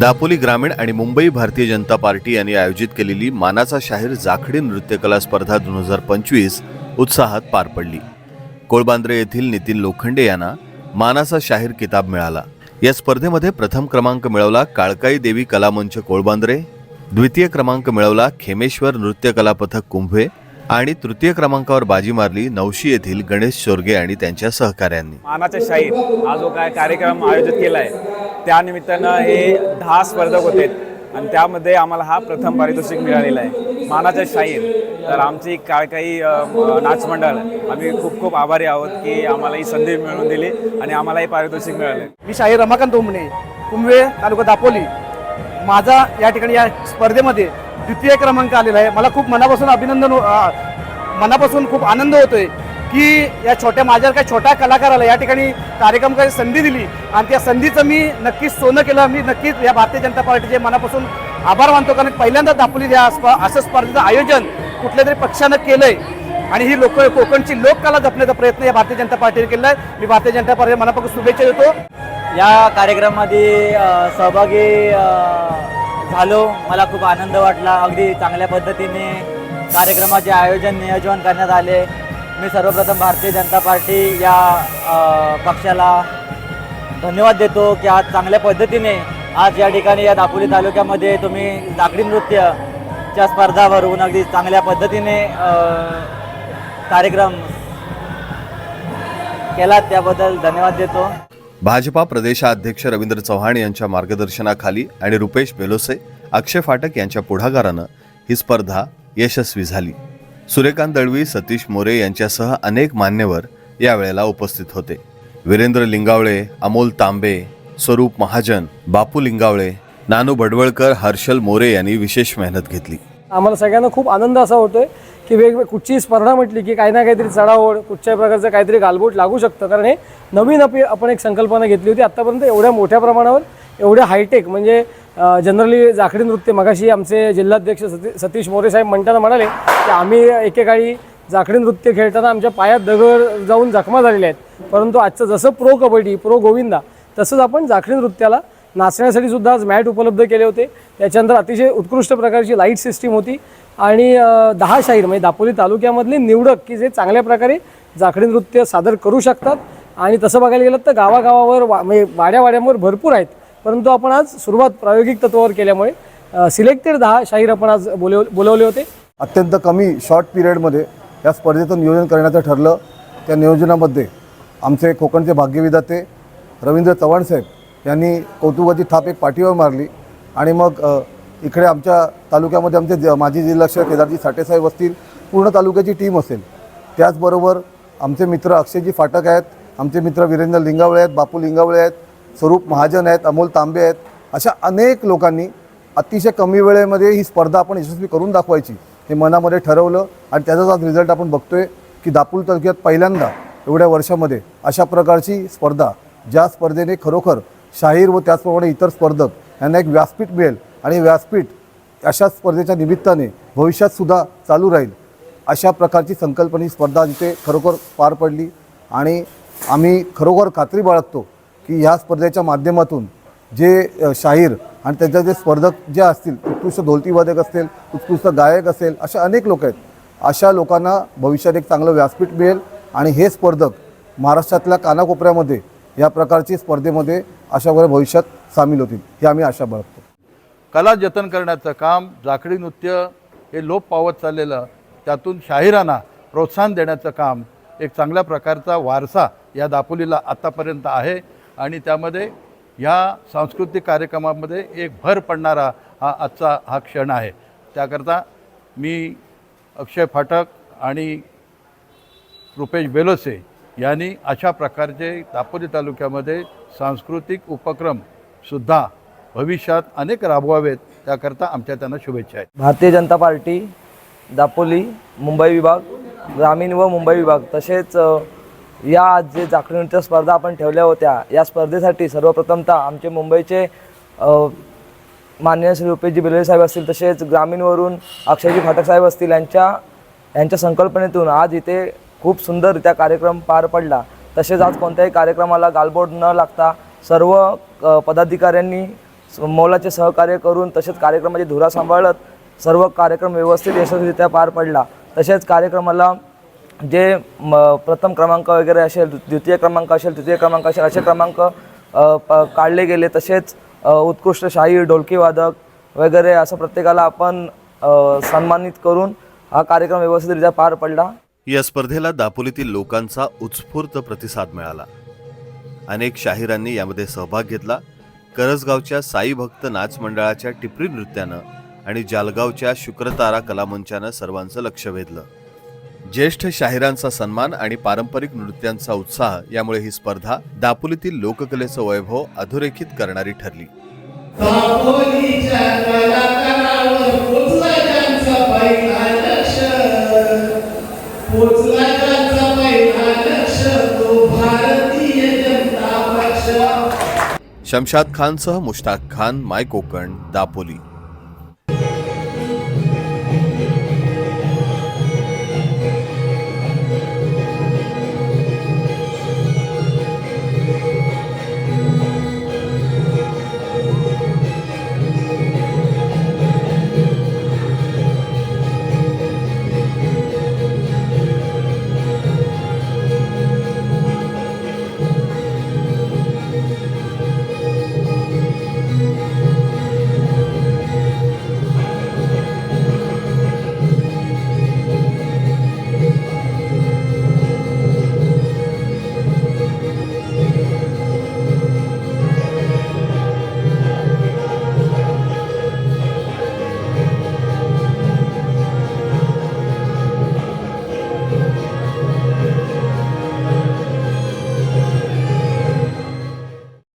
दापोली ग्रामीण आणि मुंबई भारतीय जनता पार्टी यांनी आयोजित केलेली मानाचा शाहीर जाखडी नृत्यकला स्पर्धा दोन हजार पंचवीस उत्साहात पार पडली. कोळबांद्रे येथील नितीन लोखंडे यांना मानाचा शाहीर किताब मिळाला. या स्पर्धेमध्ये प्रथम क्रमांक मिळवला काळकाई देवी कलामंच कोळबांद्रे द्वितीय क्रमांक मिळवला खेमेश्वर नृत्यकला पथक कुंभे आणि तृतीय क्रमांकावर बाजी मारली नवशी येथील गणेश चोरगे आणि त्यांच्या सहकाऱ्यांनी. मानाचा शाहीर हा जो काय कार्यक्रम आयोजित केला आहे त्यानिमित्तानं हे दहा स्पर्धक होते आणि त्यामध्ये आम्हाला हा प्रथम पारितोषिक मिळालेला आहे. मानाचा शाहीर तर आमची काय काही नाच मंडळ आम्ही खूप खूप आभारी आहोत की आम्हाला ही संधी मिळवून दिली आणि आम्हाला हे पारितोषिक मिळाले. मी शाहीर रमाकांत उमणे कुंभे तालुका दापोली. माझा या ठिकाणी या स्पर्धेमध्ये द्वितीय क्रमांक आलेला आहे. मला खूप मनापासून अभिनंदन हो, मनापासून खूप आनंद होतोय. की या छोट्या माझ्या काय छोट्या कलाकाराला या ठिकाणी कार्यक्रम करायची संधी दिली. आणि त्या संधीचं मी नक्कीच सोनं केलं. मी नक्कीच या भारतीय जनता पार्टीचे मनापासून आभार मानतो. कारण पहिल्यांदा दापोली या स्प असं स्पर्धेचं आयोजन कुठल्या तरी पक्षानं केलंय. आणि ही लोक कोकणची लोककला जपण्याचा प्रयत्न या भारतीय जनता पार्टीने केला आहे. मी भारतीय जनता पार्टी मनापासून शुभेच्छा देतो. या कार्यक्रमामध्ये सहभागी झालो. मला खूप आनंद वाटला. अगदी चांगल्या पद्धतीने कार्यक्रमाचे आयोजन नियोजन करण्यात आले. मी सर्वप्रथम भारतीय जनता पार्टी या पक्षाला धन्यवाद देतो की आज चांगल्या पद्धतीने आज या ठिकाणी या दापोली तालुक्यामध्ये तुम्ही लाकडी नृत्यच्या स्पर्धा भरवून अगदी चांगल्या पद्धतीने कार्यक्रम केला त्याबद्दल धन्यवाद देतो. भाजपा प्रदेशाध्यक्ष रवींद्र चव्हाण यांच्या मार्गदर्शनाखाली आणि रुपेश बेलोसे अक्षय फाटक यांच्या पुढाकारानं ही स्पर्धा यशस्वी झाली. सूर्यकांत दळवी सतीश मोरे यांच्यासह अनेक मान्यवर यावेळेला उपस्थित होते. वीरेंद्र लिंगावळे अमोल तांबे स्वरूप महाजन बापू लिंगावळे नानू भडवळकर हर्षल मोरे यांनी विशेष मेहनत घेतली. आम्हाला सगळ्यांना खूप आनंद असा होतोय की वेगवेगळी कुठचीही स्पर्धा म्हटली की काही ना काहीतरी चढाओढ कुठच्याही प्रकारचं काहीतरी गालबोट लागू शकतं. कारण हे नवीन आपण एक संकल्पना घेतली होती आत्तापर्यंत एवढ्या मोठ्या प्रमाणावर एवढ्या हायटेक म्हणजे जनरली जाखडी नृत्य मगाशी आमचे जिल्हाध्यक्ष सती सतीश मोरे साहेब म्हणताना म्हणाले की आम्ही एकेकाळी जाखडी नृत्य खेळताना आमच्या पायात दगड जाऊन जखमा झालेल्या आहेत. परंतु आजचं जसं प्रो कबड्डी प्रो गोविंदा तसंच आपण जाखडी नृत्याला नाचण्यासाठी सुद्धा आज मॅट उपलब्ध केले होते. त्याच्यानंतर अतिशय उत्कृष्ट प्रकारची लाइट सिस्टीम होती आणि दहा शाहीर म्हणजे दापोली तालुक्यामधले निवडक की जे चांगल्या प्रकारे जाखडी नृत्य सादर करू शकतात. आणि तसं बघायला गेलं तर गावागावावर वा म्हणजे वाड्यावाड्यांवर भरपूर आहेत. परंतु आपण आज सुरुवात प्रायोगिक तत्वावर केल्यामुळे सिलेक्टेड दहा शाहीर आपण आज बोलव बोलवले होते. अत्यंत कमी शॉर्ट पिरियडमध्ये या स्पर्धेचं नियोजन करण्याचं ठरलं. त्या नियोजनामध्ये आमचे कोकणचे भाग्यविधाते रवींद्र चव्हाण साहेब यांनी कौतुकाची थाप एक पाठीवर मारली. आणि मग इकडे आमच्या तालुक्यामध्ये आमचे ज- माजी जिल्हाक्षर केदारजी साठेसाहेब असतील पूर्ण तालुक्याची टीम असेल. त्याचबरोबर आमचे मित्र अक्षयजी फाटक आहेत आमचे मित्र वीरेंद्र लिंगावळे आहेत बापू लिंगावळे आहेत स्वरूप महाजन आहेत अमोल तांबे आहेत अशा अनेक लोकांनी अतिशय कमी वेळेमध्ये ही स्पर्धा आपण यशस्वी करून दाखवायची हे मनामध्ये ठरवलं आणि त्याचाच आज रिझल्ट आपण बघतोय की दापूल तालुक्यात पहिल्यांदा एवढ्या वर्षामध्ये अशा प्रकारची स्पर्धा ज्या स्पर्धेने खरोखर शाहीर व त्याचप्रमाणे इतर स्पर्धक यांना एक व्यासपीठ मिळेल आणि व्यासपीठ अशा स्पर्धेच्या निमित्ताने भविष्यातसुद्धा चालू राहील. अशा प्रकारची संकल्पनी स्पर्धा जिथे खरोखर पार पडली आणि आम्ही खरोखर खात्री बाळगतो की ह्या स्पर्धेच्या माध्यमातून जे शाहीर आणि त्यांच्या जे स्पर्धक जे असतील उत्कृष्ट ढोलतीवादक असतील उत्कृष्ट गायक असेल अशा अनेक लोक आहेत. अशा लोकांना भविष्यात एक चांगलं व्यासपीठ मिळेल आणि हे स्पर्धक महाराष्ट्रातल्या कानाकोपऱ्यामध्ये या प्रकारची स्पर्धेमध्ये अशा वेळेला भविष्यात सामील होतील ही आम्ही आशा बाळगतो. कला जतन करण्याचं काम जाखडी नृत्य हे लोप पावत चाललेलं त्यातून शाहिरांना प्रोत्साहन देण्याचं काम एक चांगल्या प्रकारचा वारसा या दापोलीला आत्तापर्यंत आहे. आणि त्यामध्ये ह्या सांस्कृतिक कार्यक्रमामध्ये एक भर पडणारा हा आजचा हा क्षण आहे. त्याकरता मी अक्षय फाटक आणि रुपेश बेलोसे यांनी अशा प्रकारचे दापोली तालुक्यामध्ये सांस्कृतिक उपक्रमसुद्धा भविष्यात अनेक राबवावेत त्याकरता आमच्या त्यांना शुभेच्छा आहेत. भारतीय जनता पार्टी दापोली मुंबई विभाग ग्रामीण व मुंबई विभाग तसेच या आज जे जाखडी नृत्य स्पर्धा आपण ठेवल्या होत्या या स्पर्धेसाठी सर्वप्रथमतः आमचे मुंबईचे मान्य माननीय श्री रुपेशजी बेलवे साहेब असतील तसेच ग्रामीणवरून अक्षयजी फाटक साहेब असतील यांच्या यांच्या संकल्पनेतून आज इथे खूप सुंदररित्या कार्यक्रम पार पडला. तसेच आज कोणत्याही कार्यक्रमाला गालबोट न लागता सर्व पदाधिकाऱ्यांनी मोलाचे सहकार्य करून तसेच कार्यक्रमाची धुरा सांभाळत सर्व कार्यक्रम व्यवस्थित यशस्वीरित्या पार पडला. तसेच कार्यक्रमाला जे म प्रथम क्रमांक वगैरे असेल द्वितीय क्रमांक असेल तृतीय क्रमांक असेल असे क्रमांक काढले गेले तसेच उत्कृष्ट शाही ढोलकीवादक वगैरे असं प्रत्येकाला आपण सन्मानित करून हा कार्यक्रम व्यवस्थितरित्या पार पडला. या स्पर्धेला दापोलीतील लोकांचा उत्स्फूर्त प्रतिसाद मिळाला. अनेक शाहिरांनी यामध्ये सहभाग घेतला. करसगावच्या साई भक्त नाच मंडळाच्या टिपरी नृत्यानं आणि जालगावच्या शुक्रतारा कलामंचानं सर्वांचं लक्ष वेधलं. ज्येष्ठ शाहिरांचा सन्मान आणि पारंपरिक नृत्यांचा उत्साह यामुळे ही स्पर्धा दापोलीतील लोककलेचं वैभव अधोरेखित करणारी ठरली. शमशाद खानसह मुश्ताक खान माय कोकण दापोली.